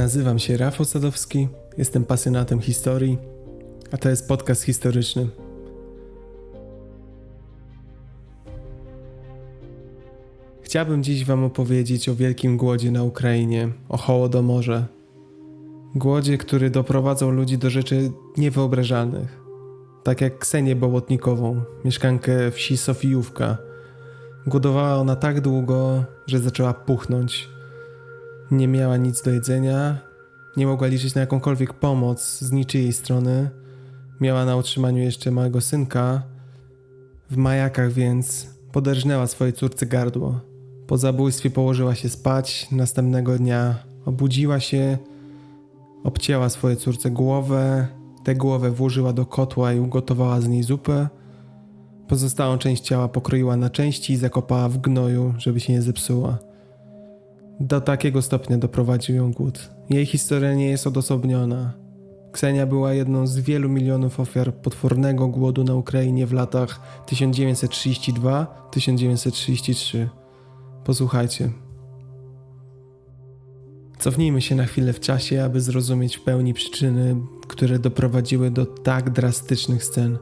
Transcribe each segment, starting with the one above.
Nazywam się Rafał Sadowski, jestem pasjonatem historii, a to jest podcast historyczny. Chciałbym dziś Wam opowiedzieć o wielkim głodzie na Ukrainie, o Hołodomorze. Głodzie, który doprowadzał ludzi do rzeczy niewyobrażalnych. Tak jak Ksenię Bołotnikową, mieszkankę wsi Sofijówka. Głodowała ona tak długo, że zaczęła puchnąć. Nie miała nic do jedzenia, nie mogła liczyć na jakąkolwiek pomoc z niczyjej strony. Miała na utrzymaniu jeszcze małego synka. W majakach więc poderżnęła swojej córce gardło. Po zabójstwie położyła się spać. Następnego dnia obudziła się, obcięła swojej córce głowę. Tę głowę włożyła do kotła i ugotowała z niej zupę. Pozostałą część ciała pokroiła na części i zakopała w gnoju, żeby się nie zepsuła. Do takiego stopnia doprowadził ją głód. Jej historia nie jest odosobniona. Ksenia była jedną z wielu milionów ofiar potwornego głodu na Ukrainie w latach 1932-1933. Posłuchajcie. Cofnijmy się na chwilę w czasie, aby zrozumieć w pełni przyczyny, które doprowadziły do tak drastycznych scen.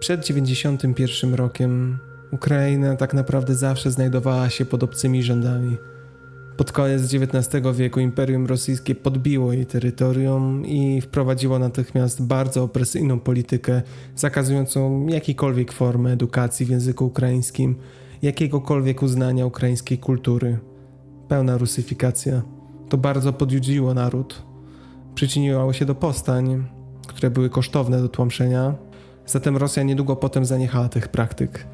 Przed 91 rokiem Ukraina tak naprawdę zawsze znajdowała się pod obcymi rządami. Pod koniec XIX wieku Imperium Rosyjskie podbiło jej terytorium i wprowadziło natychmiast bardzo opresyjną politykę zakazującą jakiejkolwiek formy edukacji w języku ukraińskim, jakiegokolwiek uznania ukraińskiej kultury. Pełna rusyfikacja. To bardzo podjudziło naród. Przyczyniło się do powstań, które były kosztowne do tłamszenia, zatem Rosja niedługo potem zaniechała tych praktyk.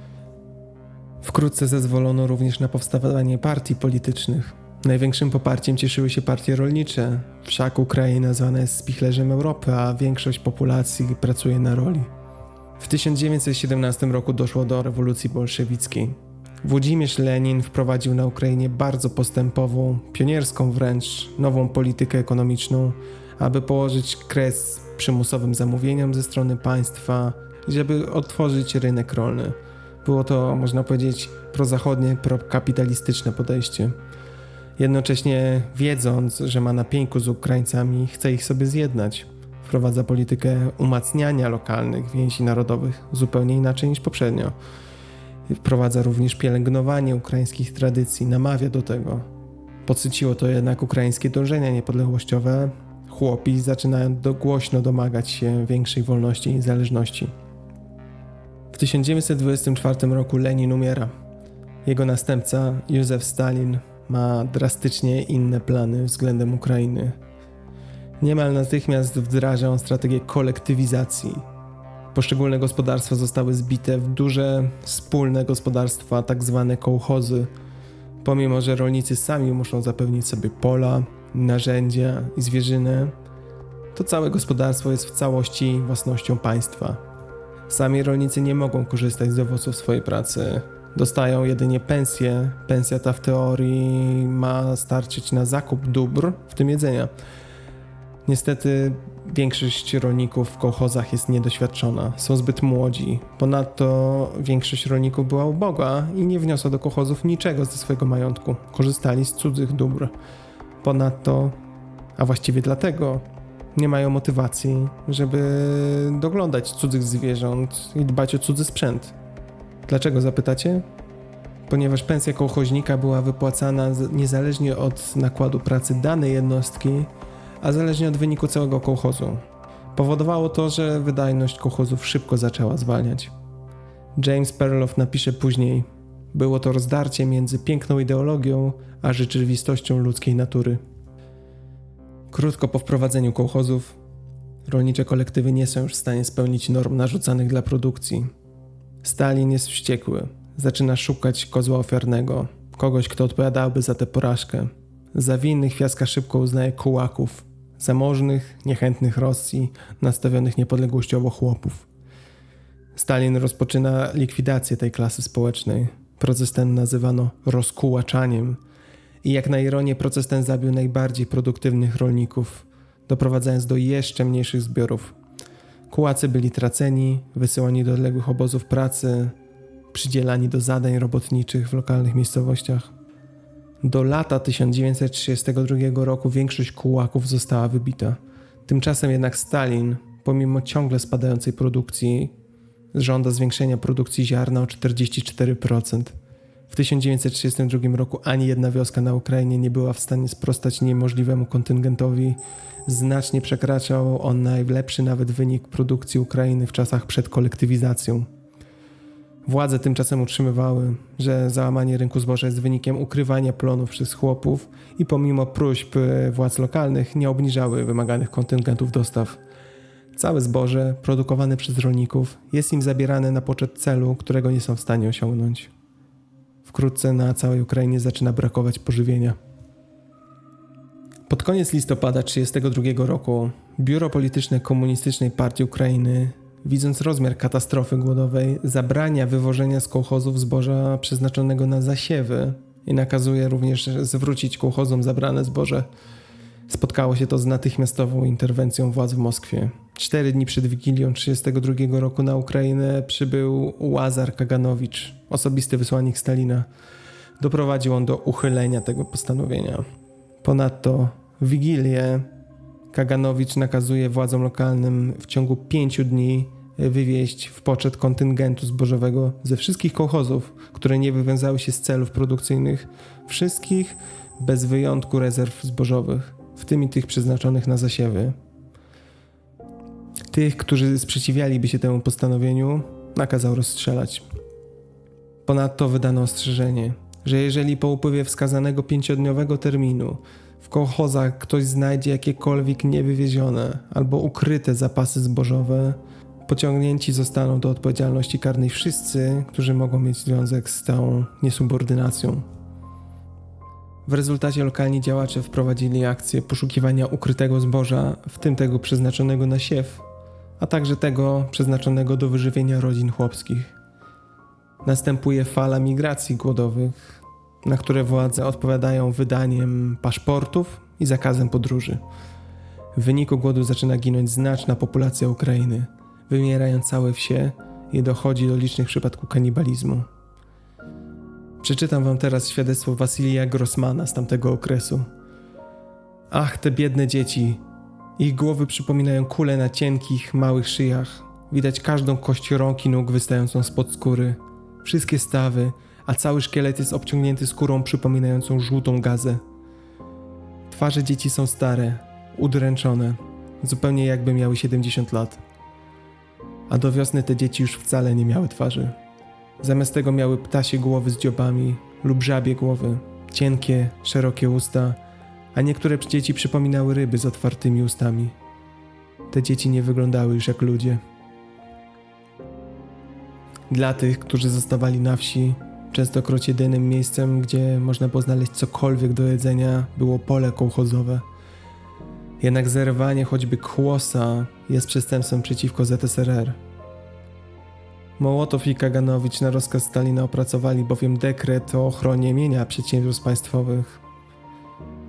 Wkrótce zezwolono również na powstawanie partii politycznych. Największym poparciem cieszyły się partie rolnicze, wszak Ukraina zwana jest spichlerzem Europy, a większość populacji pracuje na roli. W 1917 roku doszło do rewolucji bolszewickiej. Włodzimierz Lenin wprowadził na Ukrainie bardzo postępową, pionierską wręcz, nową politykę ekonomiczną, aby położyć kres przymusowym zamówieniom ze strony państwa i żeby otworzyć rynek rolny. Było to, można powiedzieć, prozachodnie, prokapitalistyczne podejście. Jednocześnie wiedząc, że ma na pięku z Ukraińcami, chce ich sobie zjednać. Wprowadza politykę umacniania lokalnych więzi narodowych zupełnie inaczej niż poprzednio. Wprowadza również pielęgnowanie ukraińskich tradycji, namawia do tego. Podsyciło to jednak ukraińskie dążenia niepodległościowe. Chłopi zaczynają do głośno domagać się większej wolności i niezależności. W 1924 roku Lenin umiera. Jego następca, Józef Stalin, ma drastycznie inne plany względem Ukrainy. Niemal natychmiast wdraża on strategię kolektywizacji. Poszczególne gospodarstwa zostały zbite w duże, wspólne gospodarstwa, tak zwane kołchozy. Pomimo, że rolnicy sami muszą zapewnić sobie pola, narzędzia i zwierzynę, to całe gospodarstwo jest w całości własnością państwa. Sami rolnicy nie mogą korzystać z owoców swojej pracy, dostają jedynie pensję. Pensja ta w teorii ma starczyć na zakup dóbr, w tym jedzenia. Niestety większość rolników w kołchozach jest niedoświadczona, są zbyt młodzi. Ponadto większość rolników była uboga i nie wniosła do kołchozów niczego ze swojego majątku. Korzystali z cudzych dóbr. Ponadto, a właściwie dlatego, nie mają motywacji, żeby doglądać cudzych zwierząt i dbać o cudzy sprzęt. Dlaczego zapytacie? Ponieważ pensja kołchoźnika była wypłacana niezależnie od nakładu pracy danej jednostki, a zależnie od wyniku całego kołchozu. Powodowało to, że wydajność kołchozów szybko zaczęła zwalniać. James Perloff napisze później: Było to rozdarcie między piękną ideologią a rzeczywistością ludzkiej natury. Krótko po wprowadzeniu kołchozów, rolnicze kolektywy nie są już w stanie spełnić norm narzucanych dla produkcji. Stalin jest wściekły. Zaczyna szukać kozła ofiarnego, kogoś, kto odpowiadałby za tę porażkę. Za winnych Fiaska szybko uznaje kułaków, zamożnych, niechętnych Rosji, nastawionych niepodległościowo chłopów. Stalin rozpoczyna likwidację tej klasy społecznej. Proces ten nazywano rozkułaczaniem i jak na ironię proces ten zabił najbardziej produktywnych rolników, doprowadzając do jeszcze mniejszych zbiorów. Kułacy byli traceni, wysyłani do odległych obozów pracy, przydzielani do zadań robotniczych w lokalnych miejscowościach. Do lata 1932 roku większość kułaków została wybita. Tymczasem jednak Stalin, pomimo ciągle spadającej produkcji, żąda zwiększenia produkcji ziarna o 44%. W 1932 roku ani jedna wioska na Ukrainie nie była w stanie sprostać niemożliwemu kontyngentowi. Znacznie przekraczał on najlepszy nawet wynik produkcji Ukrainy w czasach przed kolektywizacją. Władze tymczasem utrzymywały, że załamanie rynku zboża jest wynikiem ukrywania plonów przez chłopów i pomimo próśb władz lokalnych nie obniżały wymaganych kontyngentów dostaw. Całe zboże produkowane przez rolników jest im zabierane na poczet celu, którego nie są w stanie osiągnąć. Wkrótce na całej Ukrainie zaczyna brakować pożywienia. Pod koniec listopada 1932 roku Biuro Polityczne Komunistycznej Partii Ukrainy, widząc rozmiar katastrofy głodowej, zabrania wywożenia z kołchozów zboża przeznaczonego na zasiewy i nakazuje również zwrócić kołchozom zabrane zboże. Spotkało się to z natychmiastową interwencją władz w Moskwie. Cztery dni przed Wigilią 1932 roku na Ukrainę przybył Łazar Kaganowicz, osobisty wysłannik Stalina. Doprowadził on do uchylenia tego postanowienia. Ponadto w Wigilię Kaganowicz nakazuje władzom lokalnym w ciągu pięciu dni wywieźć w poczet kontyngentu zbożowego ze wszystkich kołchozów, które nie wywiązały się z celów produkcyjnych, wszystkich bez wyjątku rezerw zbożowych, w tym i tych przeznaczonych na zasiewy. Tych, którzy sprzeciwialiby się temu postanowieniu, nakazał rozstrzelać. Ponadto wydano ostrzeżenie, że jeżeli po upływie wskazanego pięciodniowego terminu w kołchozach ktoś znajdzie jakiekolwiek niewywiezione albo ukryte zapasy zbożowe, pociągnięci zostaną do odpowiedzialności karnej wszyscy, którzy mogą mieć związek z tą niesubordynacją. W rezultacie lokalni działacze wprowadzili akcję poszukiwania ukrytego zboża, w tym tego przeznaczonego na siew, a także tego przeznaczonego do wyżywienia rodzin chłopskich. Następuje fala migracji głodowych, na które władze odpowiadają wydaniem paszportów i zakazem podróży. W wyniku głodu zaczyna ginąć znaczna populacja Ukrainy, wymierają całe wsie i dochodzi do licznych przypadków kanibalizmu. Przeczytam wam teraz świadectwo Wasilija Grossmana z tamtego okresu. Ach, te biedne dzieci, ich głowy przypominają kule na cienkich, małych szyjach. Widać każdą kość rąk i nóg wystającą spod skóry. Wszystkie stawy, a cały szkielet jest obciągnięty skórą przypominającą żółtą gazę. Twarze dzieci są stare, udręczone, zupełnie jakby miały 70 lat. A do wiosny te dzieci już wcale nie miały twarzy. Zamiast tego miały ptasie głowy z dziobami lub żabie głowy, cienkie, szerokie usta – a niektóre dzieci przypominały ryby z otwartymi ustami. Te dzieci nie wyglądały już jak ludzie. Dla tych, którzy zostawali na wsi, częstokroć jedynym miejscem, gdzie można było znaleźć cokolwiek do jedzenia, było pole kołchozowe. Jednak zerwanie choćby kłosa jest przestępstwem przeciwko ZSRR. Mołotow i Kaganowicz na rozkaz Stalina opracowali bowiem dekret o ochronie mienia przedsiębiorstw państwowych,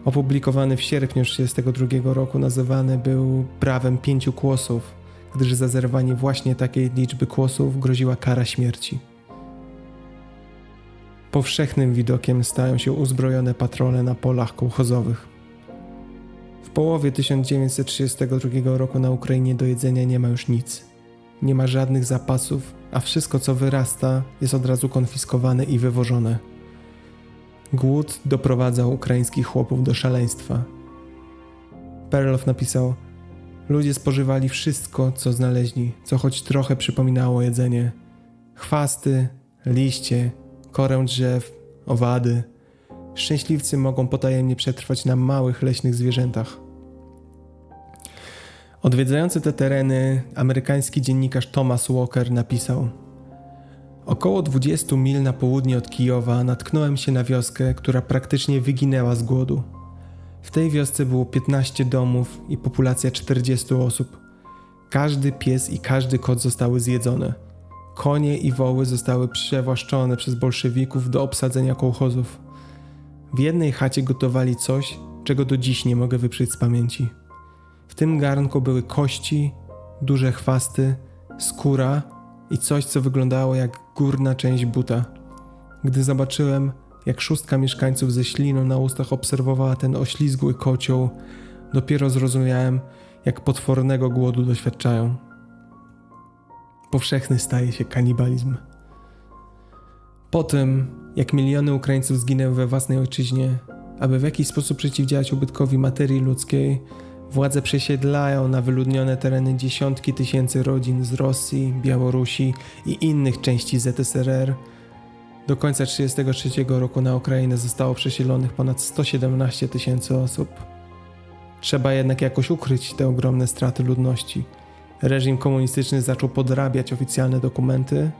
Opublikowany w sierpniu 1932 roku nazywany był prawem pięciu kłosów, gdyż za zerwanie właśnie takiej liczby kłosów groziła kara śmierci. Powszechnym widokiem stają się uzbrojone patrole na polach kołchozowych. W połowie 1932 roku na Ukrainie do jedzenia nie ma już nic. Nie ma żadnych zapasów, a wszystko co wyrasta jest od razu konfiskowane i wywożone. Głód doprowadzał ukraińskich chłopów do szaleństwa. Perlow napisał: Ludzie spożywali wszystko, co znaleźli, co choć trochę przypominało jedzenie: chwasty, liście, korę drzew, owady. Szczęśliwcy mogą potajemnie przetrwać na małych leśnych zwierzętach. Odwiedzający te tereny amerykański dziennikarz Thomas Walker napisał: Około 20 mil na południe od Kijowa natknąłem się na wioskę, która praktycznie wyginęła z głodu. W tej wiosce było 15 domów i populacja 40 osób. Każdy pies i każdy kot zostały zjedzone. Konie i woły zostały przewłaszczone przez bolszewików do obsadzenia kołchozów. W jednej chacie gotowali coś, czego do dziś nie mogę wyprzeć z pamięci. W tym garnku były kości, duże chwasty, skóra i coś, co wyglądało jak górna część buta. Gdy zobaczyłem, jak szóstka mieszkańców ze śliną na ustach obserwowała ten oślizgły kocioł, dopiero zrozumiałem, jak potwornego głodu doświadczają. Powszechny staje się kanibalizm. Po tym, jak miliony Ukraińców zginęły we własnej ojczyźnie, aby w jakiś sposób przeciwdziałać ubytkowi materii ludzkiej, władze przesiedlają na wyludnione tereny dziesiątki tysięcy rodzin z Rosji, Białorusi i innych części ZSRR. Do końca 1933 roku na Ukrainę zostało przesiedlonych ponad 117 tysięcy osób. Trzeba jednak jakoś ukryć te ogromne straty ludności. Reżim komunistyczny zaczął podrabiać oficjalne dokumenty.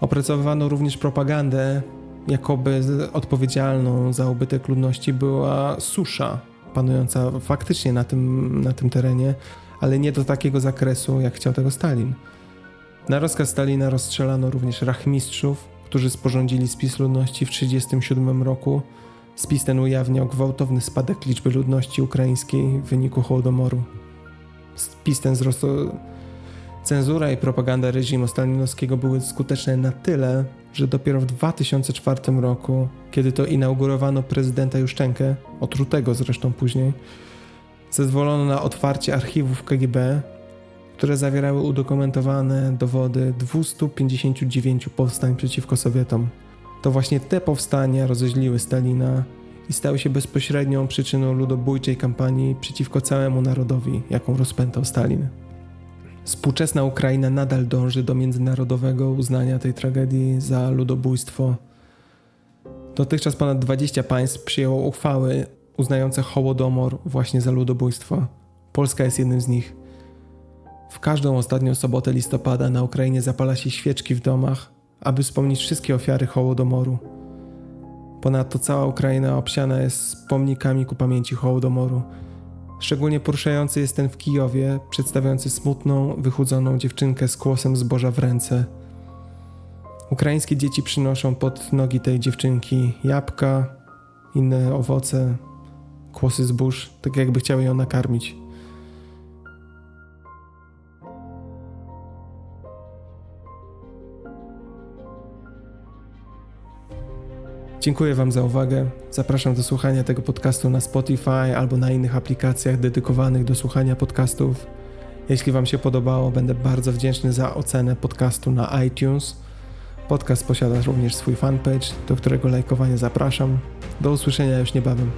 Opracowywano również propagandę, jakoby odpowiedzialną za ubytek ludności była susza panująca faktycznie na tym, na tym terenie, ale nie do takiego zakresu, jak chciał tego Stalin. Na rozkaz Stalina rozstrzelano również rachmistrzów, którzy sporządzili spis ludności w 1937 roku. Spis ten ujawniał gwałtowny spadek liczby ludności ukraińskiej w wyniku Hołodomoru. Spis ten wzrosł. Cenzura i propaganda reżimu stalinowskiego były skuteczne na tyle, że dopiero w 2004 roku, kiedy to inaugurowano prezydenta Juszczenkę, otrutego zresztą później, zezwolono na otwarcie archiwów KGB, które zawierały udokumentowane dowody 259 powstań przeciwko Sowietom. To właśnie te powstania rozeźliły Stalina i stały się bezpośrednią przyczyną ludobójczej kampanii przeciwko całemu narodowi, jaką rozpętał Stalin. Współczesna Ukraina nadal dąży do międzynarodowego uznania tej tragedii za ludobójstwo. Dotychczas ponad 20 państw przyjęło uchwały uznające Hołodomor właśnie za ludobójstwo. Polska jest jednym z nich. W każdą ostatnią sobotę listopada na Ukrainie zapala się świeczki w domach, aby wspomnieć wszystkie ofiary Hołodomoru. Ponadto cała Ukraina obsiana jest pomnikami ku pamięci Hołodomoru. Szczególnie poruszający jest ten w Kijowie, przedstawiający smutną, wychudzoną dziewczynkę z kłosem zboża w ręce. Ukraińskie dzieci przynoszą pod nogi tej dziewczynki jabłka, inne owoce, kłosy zbóż, tak jakby chciały ją nakarmić. Dziękuję Wam za uwagę. Zapraszam do słuchania tego podcastu na Spotify albo na innych aplikacjach dedykowanych do słuchania podcastów. Jeśli Wam się podobało, będę bardzo wdzięczny za ocenę podcastu na iTunes. Podcast posiada również swój fanpage, do którego lajkowania zapraszam. Do usłyszenia już niebawem.